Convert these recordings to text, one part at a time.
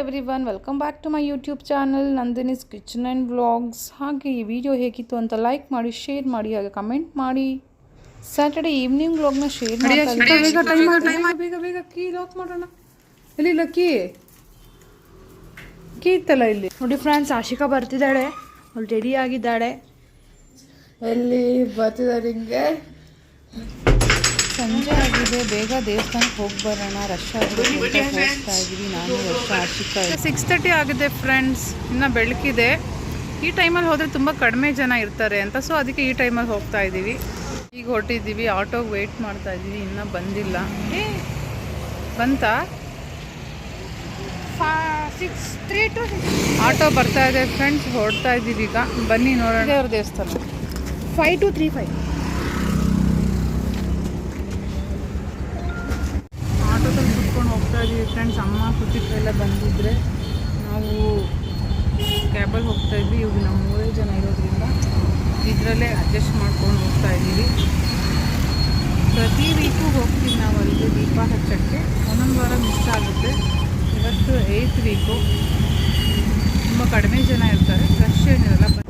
Everyone welcome back to my YouTube channel Nandini's kitchen and vlogs ಹಾಗೆ ಈ video ಹೇಗಿತ್ತು ಅಂತ ಲೈಕ್ ಮಾಡಿ ಶೇರ್ ಮಾಡಿ ಹಾಗೆ ಕಮೆಂಟ್ ಮಾಡಿ. ಸ್ಯಾಟರ್ಡೆ ಈವ್ನಿಂಗ್ ವ್ಲಾಗ್ನ ಶೇರ್ ಮಾಡಿ ಬೇಗ ಬೇಗ ಬೇಗ ಕೀ ಲಾಕ್ ಮಾಡೋಣ. ಎಲ್ಲಿ ಇಲ್ಲ ಕೀ ಕೀ ಇತ್ತಲ್ಲ ಇಲ್ಲಿ? ನೋಡಿ ಫ್ರೆಂಡ್ಸ್ ಆಶಿಕಾ ಬರ್ತಿದ್ದಾಳೆ. ಅವಳು ರೆಡಿ ಆಗಿದ್ದಾಳೆ. ಎಲ್ಲಿ ಬರ್ತಿದ್ದಾರೆ ಹಿಂಗೆ ಸಂಜೆ ಆಗಿದೆ. ಬೇಗ ದೇವಸ್ಥಾನಕ್ಕೆ ಹೋಗಿ ಬರೋಣ. ರಶ್ ಆಗಿದೆ. ಅಂತ ಹೋಗ್ತಾ ಇದ್ದೀವಿ ನಾನು ಆಶಿಕಾ ಸಿಕ್ಸ್ ತರ್ಟಿ ಆಗಿದೆ ಫ್ರೆಂಡ್ಸ್ ಇನ್ನು ಬೆಳಕಿದೆ. ಈ ಟೈಮಲ್ಲಿ ಹೋದರೆ ತುಂಬ ಕಡಿಮೆ ಜನ ಇರ್ತಾರೆ ಅಂತ. ಸೊ ಅದಕ್ಕೆ ಈ ಟೈಮಲ್ಲಿ ಹೋಗ್ತಾ ಇದ್ದೀವಿ ಈಗ ಹೊರಟಿದ್ದೀವಿ. ಆಟೋಗೆ ವೆಯ್ಟ್ ಮಾಡ್ತಾ ಇದ್ದೀವಿ ಇನ್ನೂ ಬಂದಿಲ್ಲ. ಏ ಬಂತಾ? ಸಿಕ್ಸ್ ತ್ರೀ ಟು ಆಟೋ ಬರ್ತಾ ಇದೆ ಫ್ರೆಂಡ್ಸ್ ಹೊರಡ್ತಾ ಇದ್ದೀವಿ ಈಗ. ಬನ್ನಿ ನೋಡೋಣ. ದೇವಸ್ಥಾನ. ಫೈವ್ ಟು ತ್ರೀ ಫೈವ್ ಇದ್ದೀವಿ ಫ್ರೆಂಡ್ಸ್ ಅಮ್ಮ ಕುಟುಂಬ ಬಂದಿದ್ದರೆ ನಾವು ಕ್ಯಾಬಲ್ಲಿ ಹೋಗ್ತಾ ಇದ್ವಿ. ಇವಾಗ ನಾವು ಮೂರೇ ಜನ ಇರೋದ್ರಿಂದ ಇದರಲ್ಲೇ ಅಡ್ಜಸ್ಟ್ ಮಾಡ್ಕೊಂಡು ಹೋಗ್ತಾ ಇದ್ದೀವಿ. ಪ್ರತಿ ವೀಕು ಹೋಗ್ತೀವಿ ನಾವು ಅಲ್ಲಿಗೆ ದೀಪ ಹಚ್ಚಕ್ಕೆ ಒಂದೊಂದು ವಾರ ಮಿಸ್ ಆಗುತ್ತೆ. ಇವತ್ತು ಏಯ್ತ್ ವೀಕು ತುಂಬ ಕಡಿಮೆ ಜನ ಇರ್ತಾರೆ. ರಶ್ ಏನಿರಲ್ಲ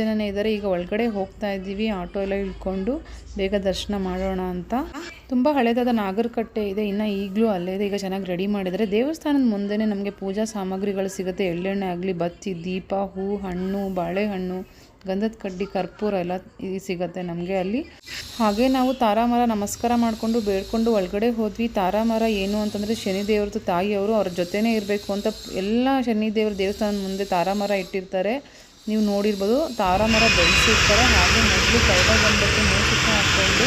ಜನನೇ ಇದ್ದಾರೆ, ಈಗ ಒಳಗಡೆ ಹೋಗ್ತಾ ಇದ್ದೀವಿ, ಆಟೋ ಎಲ್ಲ ಇಳ್ಕೊಂಡು ಬೇಗ ದರ್ಶನ ಮಾಡೋಣ ಅಂತ. ತುಂಬ ಹಳೇದಾದ ನಾಗರಕಟ್ಟೆ ಇದೆ, ಇನ್ನು ಈಗಲೂ ಅಲ್ಲೇ ಇದೆ, ಈಗ ಚೆನ್ನಾಗಿ ರೆಡಿ ಮಾಡಿದರೆ ದೇವಸ್ಥಾನದ ಮುಂದೆನೇ ನಮಗೆ ಪೂಜಾ ಸಾಮಗ್ರಿಗಳು ಸಿಗುತ್ತೆ. ಎಳ್ಳೆಣ್ಣೆ ಆಗಲಿ, ಬತ್ತಿ, ದೀಪ, ಹೂ, ಹಣ್ಣು, ಬಾಳೆಹಣ್ಣು, ಗಂಧದ ಕಡ್ಡಿ, ಕರ್ಪೂರ ಎಲ್ಲ ಸಿಗುತ್ತೆ ನಮಗೆ ಅಲ್ಲಿ. ಹಾಗೆ ನಾವು ತಾರಾಮರ ನಮಸ್ಕಾರ ಮಾಡಿಕೊಂಡು ಬೇಡ್ಕೊಂಡು ಒಳಗಡೆ ಹೋದ್ವಿ. ತಾರಾಮರ ಏನು ಅಂತಂದರೆ, ಶನಿ ದೇವ್ರದ್ದು ತಾಯಿಯವರು ಅವ್ರ ಜೊತೆನೇ ಇರಬೇಕು ಅಂತ ಎಲ್ಲ ಶನಿ ದೇವ್ರ ದೇವಸ್ಥಾನದ ಮುಂದೆ ತಾರಾಮರ ಇಟ್ಟಿರ್ತಾರೆ. ನೀವು ನೋಡಿರ್ಬೋದು ತಾರಾಮರ ಬೆಳೆಸಿರ್ತಾರೆ ಹಾಗೆ ಮೊದಲು ಕೈಗೆ ಬಂದ್ಬಿಟ್ಟು ಮೂಸಿಕ ಹಾಕ್ಕೊಂಡು,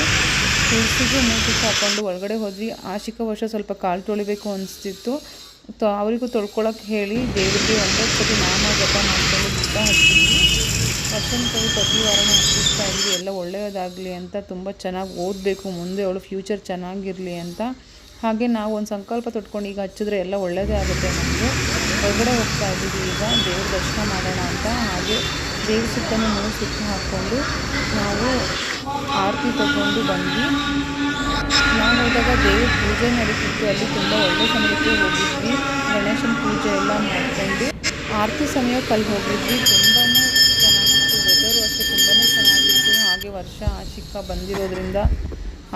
ತುಳಸಿಗೂ ಮೂಸಿಕ ಹಾಕ್ಕೊಂಡು ಒಳಗಡೆ ಹೋದ್ವಿ. ಆಶಿಕ ವರ್ಷ ಸ್ವಲ್ಪ ಕಾಲು ತೊಳಿಬೇಕು ಅನಿಸ್ತಿತ್ತು. ತ, ಅವರಿಗೂ ತೊಳ್ಕೊಳಕ್ಕೆ ಹೇಳಿ ದೇವರಿಗೆ ಒಂದೊಂದು ಸತಿ ನಾಮ ಜಪ ಮಾಡ್ಕೊಂಡು ದೀಪ ಹಚ್ಚಿದ್ವಿ. ವರ್ಷನ ಕೈ ಪ್ರತಿ ವಾರನೂ ಹಚ್ಚಿಸ್ತಾ ಇದ್ವಿ. ಎಲ್ಲ ಒಳ್ಳೆಯದಾಗಲಿ ಅಂತ, ತುಂಬ ಚೆನ್ನಾಗಿ ಓದಬೇಕು. ಮುಂದೆ ಅವಳು ಫ್ಯೂಚರ್ ಚೆನ್ನಾಗಿರಲಿ ಅಂತ. ಹಾಗೆ ನಾವು ಒಂದು ಸಂಕಲ್ಪ ತೊಟ್ಕೊಂಡು ಈಗ ಹಚ್ಚಿದ್ರೆ ಎಲ್ಲ ಒಳ್ಳೆಯದೇ ಆಗುತ್ತೆ ನಮಗೆ. ಹೊರಗಡೆ ಹೋಗ್ತಾ ಇದ್ದೀವಿ. ಈಗ ದೇವ್ರ ದರ್ಶನ ಮಾಡೋಣ ಅಂತ. ಹಾಗೆ ದೇವ್ರ ಸುತ್ತಲೂ ಮೂರು ಸುತ್ತ ಹಾಕ್ಕೊಂಡು ನಾವು ಆರತಿ ತಗೊಂಡು ಬಂದ್ವಿ. ನಾವು ಹೋದಾಗ ದೇವ್ರ ಪೂಜೆ ನಡೀತಿತ್ತು. ಅಲ್ಲಿ ತುಂಬ ಒಳ್ಳೆ ಸಮಯಕ್ಕೆ ಹೋಗಿದ್ವಿ. ಗಣೇಶನ ಪೂಜೆ ಎಲ್ಲ ಮಾಡ್ಕೊಂಡು ಆರತಿ ಸಮಯಕ್ಕೆ ಅಲ್ಲಿ ಹೋಗಿದ್ವಿ. ತುಂಬಾ ಚೆನ್ನಾಗಿತ್ತು. ವೆದರು ಅಷ್ಟೇ ತುಂಬಾ ಚೆನ್ನಾಗಿತ್ತು. ಹಾಗೆ ವರ್ಷ ಆಶಿಕ ಬಂದಿರೋದ್ರಿಂದ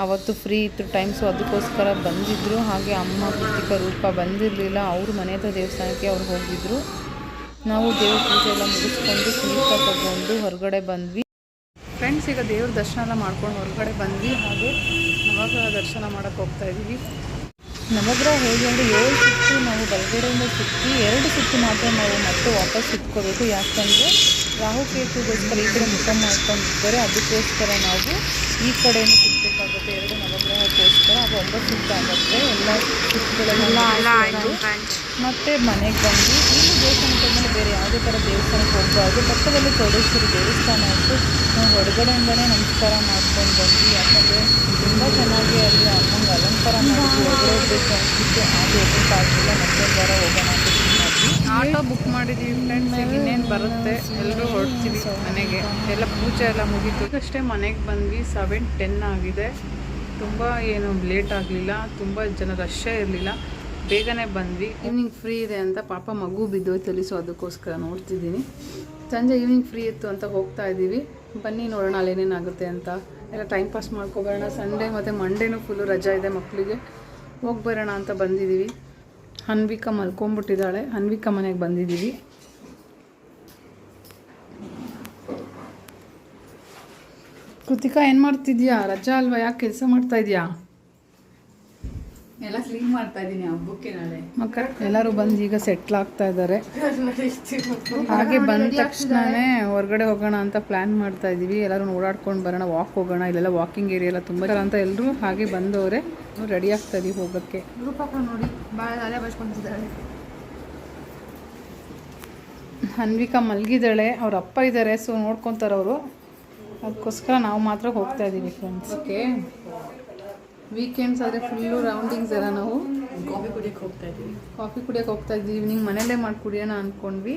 ಅವತ್ತು ಫ್ರೀ ಇತ್ತು ಟೈಮ್ ಸೊ ಅದಕ್ಕೋಸ್ಕರ ಬಂದಿದ್ದರು ಹಾಗೆ ಅಮ್ಮ ಕೃತಿಕ ರೂಪ ಬಂದಿರಲಿಲ್ಲ. ಅವರು ಮನೆ ಹತ್ರ ದೇವಸ್ಥಾನಕ್ಕೆ ಅವ್ರು ಹೋಗಿದ್ದರು ನಾವು ದೇವ್ರ ಪೂಜೆ ಎಲ್ಲ ಮುಗಿಸ್ಕೊಂಡು ಕುಳಿತ ತಗೊಂಡು ಹೊರಗಡೆ ಬಂದ್ವಿ. ಫ್ರೆಂಡ್ಸ್ ಈಗ ದೇವ್ರ ದರ್ಶನ ಎಲ್ಲ ಮಾಡ್ಕೊಂಡು ಹೊರಗಡೆ ಬಂದ್ವಿ. ಹಾಗೆ ನವಗ್ರಹ ದರ್ಶನ ಮಾಡೋಕ್ಕೆ ಹೋಗ್ತಾ ಇದ್ದೀವಿ ನವಗ್ರಹ ಹೇಗೆ ಅಂದರೆ ಏಳು ಸುತ್ತು ನಾವು ಬಲಗಡೆಯಿಂದ ಸುತ್ತಿ, ಎರಡು ಸುತ್ತು ಮಾತ್ರ ನಾವು ಮತ್ತೆ ವಾಪಸ್ ಸುತ್ಕೋಬೇಕು. ಯಾಕಂದರೆ ರಾಹುಕೇತುಗೋಸ್ಕರ ಈ ಕಡೆ ಮುಖ ಮಾಡ್ಕೊಂಡಿದ್ದಾರೆ. ಅದಕ್ಕೋಸ್ಕರ ನಾವು ಈ ಕಡೆಯೂ ಸುತ್ತಬೇಕಾಗುತ್ತೆ ಎರಡು ನವಗ್ರಹಕ್ಕೋಸ್ಕರ. ಅದು ಒಂಬತ್ತು ಸುತ್ತ ಆಗುತ್ತೆ. ಎಲ್ಲ ಸುತ್ತುಗಳೆಲ್ಲ ಮತ್ತೆ ಮನೆಗೆ ಬಂದು ಇಲ್ಲಿ ದೇವಸ್ಥಾನಕ್ಕೆ ಹೋದ್ಮೇಲೆ ಬೇರೆ ಯಾವುದೇ ಥರ ದೇವಸ್ಥಾನಕ್ಕೆ ಹೋಗಬಾರ್ದು. ಪಕ್ಕದಲ್ಲಿ ಚೌಡೇಶ್ವರಿ ದೇವಸ್ಥಾನ ಇತ್ತು. ನಾವು ಹೊರಗಡೆಯಿಂದನೇ ನಮಸ್ಕಾರ ಮಾಡ್ಕೊಂಡು ಬಂದ್ವಿ. ಯಾಕಂದರೆ ತುಂಬ ಚೆನ್ನಾಗಿ ಅಲ್ಲಿ ಅಮ್ಮಂಗೆ ಅಲಂಕಾರ ಮಾಡಿ ಹೊರಗಡೆ ಹೋಗ್ಬೇಕು ಅನಿಸ್ತಿತ್ತು ಹಾಗೆ ಹೋಗೋಕ್ಕಾಗಲಿಲ್ಲ ಮತ್ತೊಂದು ವಾರ ಹೋಗೋಣ ಆಟೋ ಬುಕ್ ಮಾಡಿದ್ದೀವಿ ಫ್ರೆಂಡ್ಸ್ ಈಗ ಇನ್ನೇನು ಬರುತ್ತೆ? ಎಲ್ಲರೂ ಹೊರಡ್ತೀವಿ ಮನೆಗೆ. ಎಲ್ಲ ಪೂಜೆ ಎಲ್ಲ ಮುಗೀತು. ಅಷ್ಟೇ ಮನೆಗೆ ಬಂದ್ವಿ ಸೆವೆನ್ ಟೆನ್ ಆಗಿದೆ. ತುಂಬ ಏನು ಲೇಟ್ ಆಗಲಿಲ್ಲ, ತುಂಬ ಜನ ರಶ್ಶೇ ಇರಲಿಲ್ಲ. ಬೇಗನೆ ಬಂದ್ವಿ. ಈವ್ನಿಂಗ್ ಫ್ರೀ ಇದೆ ಅಂತ ಪಾಪ ಮಗು ಬಿದ್ದೋಯ್ತಲ್ಲಿ ಸೊ ಅದಕ್ಕೋಸ್ಕರ ನೋಡ್ತಿದ್ದೀನಿ. ಸಂಜೆ ಈವ್ನಿಂಗ್ ಫ್ರೀ ಇತ್ತು ಅಂತ ಹೋಗ್ತಾ ಇದ್ದೀವಿ. ಬನ್ನಿ ನೋಡೋಣ ಅಲ್ಲಿ ಏನೇನಾಗುತ್ತೆ ಅಂತ. ಎಲ್ಲ ಟೈಮ್ ಪಾಸ್ ಮಾಡ್ಕೊಬರೋಣ. ಸಂಡೇ ಮತ್ತು ಮಂಡೇನೂ ಫುಲ್ಲು ರಜಾ ಇದೆ ಮಕ್ಕಳಿಗೆ ಹೋಗಿ ಬರೋಣ ಅಂತ ಬಂದಿದ್ದೀವಿ. ಹನ್ವಿಕಾ ಮಲ್ಕೊಂಬಿಟ್ಟಿದ್ದಾಳೆ ಅನ್ವಿಕಾ ಮನೆಗೆ ಬಂದಿದ್ದೀವಿ. ಕೃತಿಕಾ ಏನು ಮಾಡ್ತಿದ್ಯಾ? ರಜಾ ಅಲ್ವಾ? ಯಾಕೆ ಕೆಲಸ ಮಾಡ್ತಾ ಇದೀಯಾ? ಎಲ್ಲ ಕ್ಲೀನ್ ಮಾಡ್ತಾ ಇದ್ದೀನಿ ಹಬ್ಬಕ್ಕೆ ನಾಳೆ. ಮಕ್ಕ ಎಲ್ಲರೂ ಬಂದು ಈಗ ಸೆಟ್ಲ್ ಆಗ್ತಾ ಇದ್ದಾರೆ. ಹಾಗೆ ಬಂದ ತಕ್ಷಣನೇ ಹೊರಗಡೆ ಹೋಗೋಣ ಅಂತ ಪ್ಲ್ಯಾನ್ ಮಾಡ್ತಾ ಇದ್ದೀವಿ ಎಲ್ಲರೂ ಓಡಾಡ್ಕೊಂಡು ಬರೋಣ ವಾಕ್ ಹೋಗೋಣ. ಇಲ್ಲೆಲ್ಲ ವಾಕಿಂಗ್ ಏರಿಯಾ ಎಲ್ಲ ತುಂಬ ಅಂತ ಎಲ್ಲರೂ ಹಾಗೆ ಬಂದವರೆ. ರೆಡಿ ಆಗ್ತಾ ಇದೀವಿ ಹೋಗೋಕ್ಕೆ. ನೋಡಿ ಭಾಳ ಹನ್ವಿಕಾ ಮಲಗಿದ್ದಾಳೆ ಅವ್ರ ಅಪ್ಪ ಇದ್ದಾರೆ. ಸೊ ನೋಡ್ಕೊತಾರೆ ಅವರು ಅದಕ್ಕೋಸ್ಕರ ನಾವು ಮಾತ್ರ ಹೋಗ್ತಾ ಇದ್ದೀವಿ ಫ್ರೆಂಡ್ಸ್ ಓಕೆ ವೀಕೆಂಡ್ಸ್ ಆದರೆ ಫುಲ್ಲು ರೌಂಡಿಂಗ್ಸ್ ಎಲ್ಲ ನಾವು? ಕಾಫಿ ಕುಡಿಯೋಕೆ ಹೋಗ್ತಾ ಇದ್ದೀವಿ. ಕಾಫಿ ಕುಡಿಯೋಕೆ ಹೋಗ್ತಾ ಇದ್ದೀವಿ. ಈವ್ನಿಂಗ್ ಮನೇಲೇ ಮಾಡಿ ಕುಡಿಯೋಣ ಅಂದ್ಕೊಂಡ್ವಿ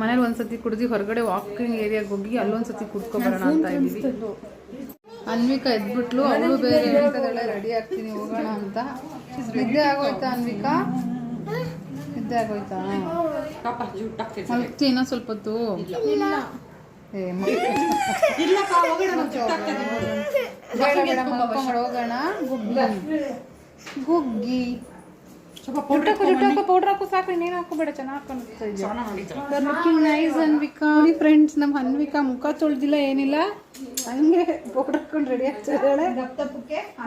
ಮನೇಲಿ ಒಂದ್ಸತಿ ಕುಡಿದ್ವಿ ಹೊರಗಡೆ ವಾಕಿಂಗ್ ಏರಿಯಾಗೆ ಹೋಗಿ ಅಲ್ಲೊಂದ್ಸತಿ ಕುಡ್ಕೊಬರೋಣ ಅಂತ ಇದ್ದೀವಿ. ಅನ್ವಿಕಾ ಎದ್ಬಿಟ್ಲು. ಅವಳು ಬೇರೆ ಹೇಳ್ತದಳೆ ರೆಡಿ ಆಗ್ತೀನಿ ಹೋಗೋಣ ಅಂತ. ನಿದ್ದೆ ಆಗೋಯ್ತಾ ಅನ್ವಿಕಾ? ನಿದ್ದೆ ಆಗೋಯ್ತಾ? ಮಲಗ್ತಿ ಇನ್ನೂ ಸ್ವಲ್ಪ ಹೊತ್ತು? ಹೋಗೋಣ. ಗುಗ್ಗಿ. ಗುಗ್ಗಿ. ಪೌಡ್ರ್ ಹಾಕು ಜುಟ್ಟು ಹಾಕು ಪೌಡ್ರ್ ಹಾಕು ಸಾಕು ಇನ್ನೇನು ಹಾಕೋಬೇಡ ಚೆನ್ನಾಗಿ ಕಾಣಿಸ್ತಾ ಲುಕಿಂಗ್ ನೈಸ್ ಅನ್ವಿಕಾ ನೋಡಿ ಫ್ರೆಂಡ್ಸ್ ನಮ್ಮ ಅನ್ವಿಕಾ ಮುಖ ತೊಳ್ದಿಲ್ಲ ಏನಿಲ್ಲ. ಹಂಗೆ ಪೌಡ್ರ್ ಹಾಕೊಂಡು ರೆಡಿ ಆಗ್ತಿದ್ದಾಳೆ.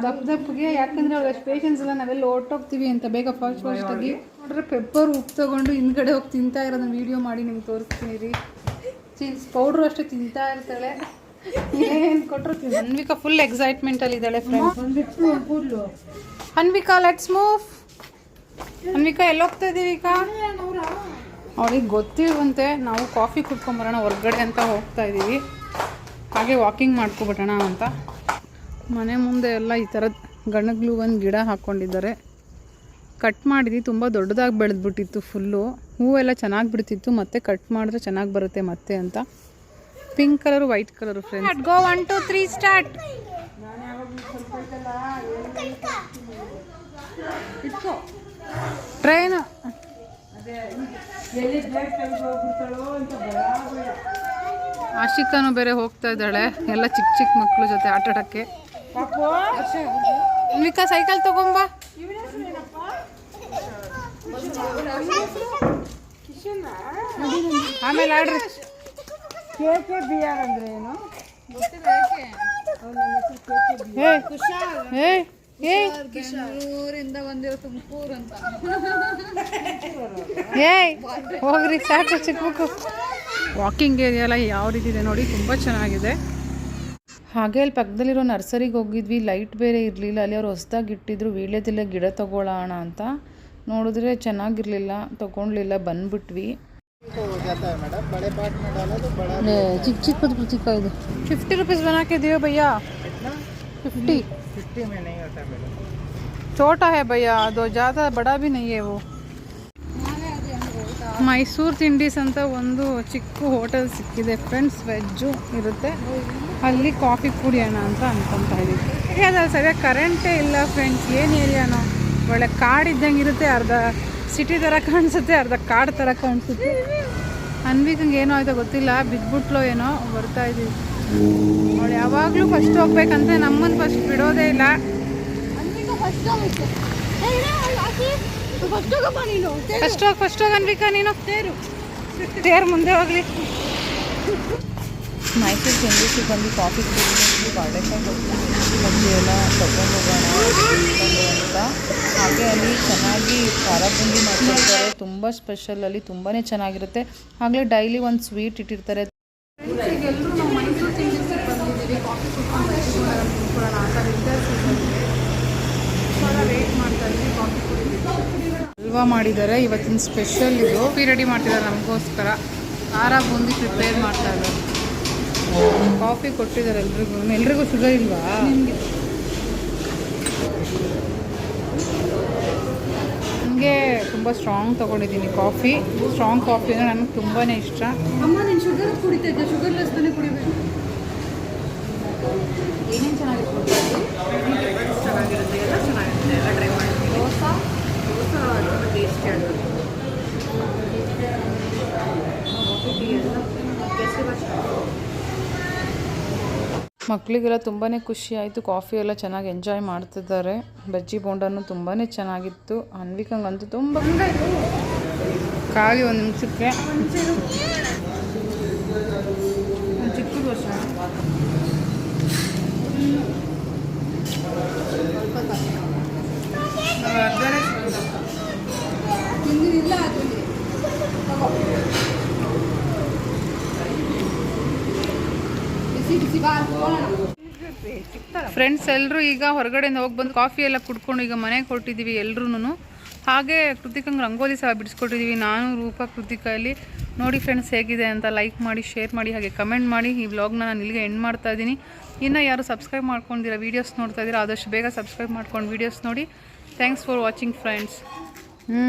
ದಪ್ಪ ದಪ್ಪಗೆ. ಯಾಕಂದ್ರೆ ಅವ್ಳು ಅಷ್ಟು ಪೇಷನ್ಸ್ ಇಲ್ಲ ನಾವೆಲ್ಲ ಹೊರ್ಟೋಗ್ತೀವಿ ಅಂತ ಬೇಗ ಫಾಸ್ಟ್ ಫಾಸ್ಟ್ ಆಗಿ. ನೋಡ್ರೆ ಪೆಪ್ಪರ್ ಉಪ್ಪು ತಗೊಂಡು ಹಿಂದ್ಗಡೆ ಹೋಗಿ ತಿಂತಾ ಇರೋದನ್ನ ವಿಡಿಯೋ ಮಾಡಿ ನಿಮ್ಗೆ ತೋರಿಸ್ತೀನಿ ರೀ. ಚೀಸ್ ಪೌಡ್ರು ಅಷ್ಟು ತಿಂತಾ ಇರ್ತಾಳೆ. ಏನ್ ಕೊಟ್ಟರು ಅನ್ವಿಕಾ ಫುಲ್ ಎಕ್ಸೈಟ್ಮೆಂಟ್ ಅಲ್ಲಿ ಇದ್ದಾಳೆ friends Anvika let's move Anvika ಎಲ್ಲಿ ಹೋಗ್ತಾ ಇದೀವಿ ಈಗ ಅವಳಿಗೆ ಗೊತ್ತಿರುವಂತೆ ನಾವು ಕಾಫಿ ಕುಡ್ಕೊಂಬರೋಣ ಹೊರ್ಗಡೆ ಅಂತ ಹೋಗ್ತಾ ಇದ್ದೀವಿ ಹಾಗೆ ವಾಕಿಂಗ್ ಮಾಡ್ಕೊಬಿಡೋಣ ಅಂತ. ಮನೆ ಮುಂದೆ ಎಲ್ಲ ಈ ಥರದ ಗಣಗ್ಲು ಒಂದು ಗಿಡ ಹಾಕ್ಕೊಂಡಿದ್ದಾರೆ ಕಟ್ ಮಾಡಿದ್ವಿ ತುಂಬ ದೊಡ್ಡದಾಗಿ ಬೆಳೆದ್ಬಿಟ್ಟಿತ್ತು ಫುಲ್ಲು ಹೂವೆಲ್ಲ ಚೆನ್ನಾಗಿ ಬಿಡ್ತಿತ್ತು ಮತ್ತೆ ಕಟ್ ಮಾಡಿದ್ರೆ ಚೆನ್ನಾಗಿ ಬರುತ್ತೆ ಮತ್ತೆ ಅಂತ. Pink colour white colour friends go one two three start train ಆಶಿಕಾನು ಬೇರೆ ಹೋಗ್ತಾ ಇದ್ದಾಳೆ. ಎಲ್ಲ ಚಿಕ್ಕ ಚಿಕ್ಕ ಮಕ್ಕಳು ಜೊತೆ ಆಟ ಆಡಕ್ಕೆ ಅನ್ವಿಕಾ ಸೈಕಲ್ ತಗೊಂಬ. ಆಮೇಲೆ ಆಡ್ರಿ. ಏ ಏ ಊರಿಂದ ಬಂದಿರೋ ತುಮಕೂರು ಅಂತ. ಏಯ್ ಹೋಗ್ರಿ ಸಾಕು ಚಿಕ್ಕ ವಾಕಿಂಗ್ ಏರಿಯಾ ಎಲ್ಲ ಯಾವ ರೀತಿ ಇದೆ ನೋಡಿ ತುಂಬ ಚೆನ್ನಾಗಿದೆ. ಹಾಗೆ ಅಲ್ಲಿ ಪಕ್ಕದಲ್ಲಿರೋ ನರ್ಸರಿಗೆ ಹೋಗಿದ್ವಿ ಲೈಟ್ ಬೇರೆ ಇರಲಿಲ್ಲ ಅಲ್ಲಿ ಅವ್ರು ಹೊಸ್ದಾಗಿ ಇಟ್ಟಿದ್ರು ವೀಳ್ಯದಲ್ಲೇ ಗಿಡ ತಗೊಳ್ಳೋಣ ಅಂತ. ನೋಡಿದ್ರೆ ಚೆನ್ನಾಗಿರಲಿಲ್ಲ ತಗೊಂಡ್ಲಿಲ್ಲ ಬಂದ್ಬಿಟ್ವಿ ಚಿಕ್ಕ ಚಿಕ್ಕದು ಪ್ರತಿಕ ಇದು ಫಿಫ್ಟಿ ರುಪೀಸ್ बना के दियो भैया फिफ्टी छोटा है भैया दो ज़्यादा बड़ा भी नहीं है वो ಮೈಸೂರು ತಿಂಡೀಸ್ ಅಂತ ಒಂದು ಚಿಕ್ಕ ಹೋಟೆಲ್ ಸಿಕ್ಕಿದೆ ಫ್ರೆಂಡ್ಸ್ ವೆಜ್ಜು ಇರುತ್ತೆ ಅಲ್ಲಿ ಕಾಫಿ ಕುಡಿಯೋಣ ಅಂತ ಅನ್ಕೊತಾ ಇದ್ದೀವಿ ಏರಿಯಾದಲ್ಲಿ ಸರಿಯಾಗಿ ಕರೆಂಟೇ ಇಲ್ಲ ಫ್ರೆಂಡ್ಸ್ ಏನು ಏರಿಯಾನೋ ಒಳ್ಳೆ ಕಾಡಿದ್ದಂಗೆ ಇರುತ್ತೆ ಅರ್ಧ ಸಿಟಿ ಥರ ಕಾಣಿಸುತ್ತೆ ಅರ್ಧ ಕಾಡು ಥರ ಕಾಣಿಸುತ್ತೆ. ಅನ್ವಿಕಂಗೆ ಏನೋ ಆಯ್ತೋ ಗೊತ್ತಿಲ್ಲ ಬಿದ್ಬಿಟ್ಲೋ ಏನೋ ಬರ್ತಾ ಇದ್ದೀವಿ ಅವಳು ಯಾವಾಗಲೂ ಫಸ್ಟ್ ಹೋಗ್ಬೇಕಂತ ನಮ್ಮನ್ನು ಫಸ್ಟ್ ಬಿಡೋದೇ ಇಲ್ಲ. ಫಸ್ಟ್ ಹೋಗಿ ಫಸ್ಟ್ ಹೋಗಿ ಅನ್ವಿಕಾ ನೀನು. ತೇರು. ತೇರು ಮುಂದೆ ಹೋಗ್ಲಿ. ಮೈಸೂರು ಜನರಿಗೆ ಬಂದು ಕಾಫಿ ಕುಡಿದ್ವಿ ಬಾಳೆಕಾಯಿ ಹೋಗ್ತೀವಿ ಎಲ್ಲ ತಗೊಂಡು ಹೋಗೋಣ ಅಂತ ಹಾಗೆ ಅಲ್ಲಿ ಚೆನ್ನಾಗಿ ಖಾರ ಪುಂಡಿ ಮಾಡ್ತಿರ್ತಾರೆ ತುಂಬ ಸ್ಪೆಷಲ್ ಅಲ್ಲಿ ತುಂಬಾ ಚೆನ್ನಾಗಿರುತ್ತೆ. ಹಾಗೆ ಡೈಲಿ ಒಂದು ಸ್ವೀಟ್ ಇಟ್ಟಿರ್ತಾರೆ. ಹಲ್ವಾ ಮಾಡಿದ್ದಾರೆ. ಇವತ್ತಿನ ಸ್ಪೆಷಲ್ ಇದು. ರೆಡಿ ಮಾಡ್ತಿದ್ದಾರೆ ನಮಗೋಸ್ಕರ. ಖಾರ ಬೂಂದಿ ಪ್ರಿಪೇರ್ ಮಾಡ್ತಾ ಇದ್ದಾರೆ. ಕಾಫಿ ಕೊಟ್ಟಿದ್ದಾರೆ ಎಲ್ರಿಗೂ. ಎಲ್ರಿಗೂ ಶುಗರ್ ಇಲ್ವಾ? ನನಗೆ ತುಂಬ ಸ್ಟ್ರಾಂಗ್ ತೊಗೊಂಡಿದ್ದೀನಿ ಕಾಫಿ. ಸ್ಟ್ರಾಂಗ್ ಕಾಫಿ ಅಂದರೆ ನನಗೆ ತುಂಬಾ ಇಷ್ಟ. ಅಮ್ಮ ನೀನು ಶುಗರ್ ಕುಡಿತಾ ಇದ್ದೆ ಶುಗರ್ಲೆಸ್ ತಾನೇ ಕುಡಿಬೇಕು. ಏನೇನು ಚೆನ್ನಾಗಿರುತ್ತೆ ಚೆನ್ನಾಗಿರುತ್ತೆ ಎಲ್ಲ ಚೆನ್ನಾಗಿರುತ್ತೆ ಎಲ್ಲ ಟ್ರೈ ಮಾಡ್ತೀನಿ ದೋಸೆ ದೋಸೆ ಟೇಸ್ಟಿ ಆಗಿರುತ್ತೆ ಮಕ್ಕಳಿಗೆಲ್ಲ ತುಂಬಾ ಖುಷಿ ಆಯಿತು. ಕಾಫಿ ಎಲ್ಲ ಚೆನ್ನಾಗಿ ಎಂಜಾಯ್ ಮಾಡ್ತಿದ್ದಾರೆ. ಬಜ್ಜಿ ಬೋಂಡನೂ ತುಂಬಾ ಚೆನ್ನಾಗಿತ್ತು. ಅನ್ವಿಕಂಗಂತೂ ತುಂಬ ಕಾಗೆ ಒಂದು ನಿಮಿಷಕ್ಕೆ ಒಂದು ಚಿಕ್ಕದು ವರ್ಷ ಫ್ರೆಂಡ್ಸ್ ಎಲ್ಲರೂ ಈಗ ಹೊರಗಡೆಯಿಂದ ಹೋಗಿ ಬಂದು ಕಾಫಿ ಎಲ್ಲ ಕುಡ್ಕೊಂಡು ಈಗ ಮನೆಗೆ ಕೊಟ್ಟಿದ್ದೀವಿ ಎಲ್ರೂ ಹಾಗೆ ಕೃತಿಕಂಗೆ ರಂಗೋಲಿ ಸಹ ಬಿಡಿಸ್ಕೊಟ್ಟಿದ್ದೀವಿ ನಾನು, ರೂಪ ಕೃತಿಕಲ್ಲಿ ನೋಡಿ ಫ್ರೆಂಡ್ಸ್ ಹೇಗಿದೆ ಅಂತ ಲೈಕ್ ಮಾಡಿ ಶೇರ್ ಮಾಡಿ, ಹಾಗೆ ಕಮೆಂಟ್ ಮಾಡಿ. ಈ ವ್ಲಾಗ್ನ ನಾನು ಇಲ್ಲಿಗೆ ಎಂಡ್ ಮಾಡ್ತಾ ಇದ್ದೀನಿ. ಇನ್ನು ಯಾರು ಸಬ್ಸ್ಕ್ರೈಬ್ ಮಾಡ್ಕೊಂಡಿರ ವೀಡಿಯೋಸ್ ನೋಡ್ತಾ ಇದ್ದೀರಾ, ಆದಷ್ಟು ಬೇಗ ಸಬ್ಸ್ಕ್ರೈಬ್ ಮಾಡ್ಕೊಂಡು ವೀಡಿಯೋಸ್ ನೋಡಿ. ಥ್ಯಾಂಕ್ಸ್ ಫಾರ್ ವಾಚಿಂಗ್ ಫ್ರೆಂಡ್ಸ್ ಹ್ಞೂ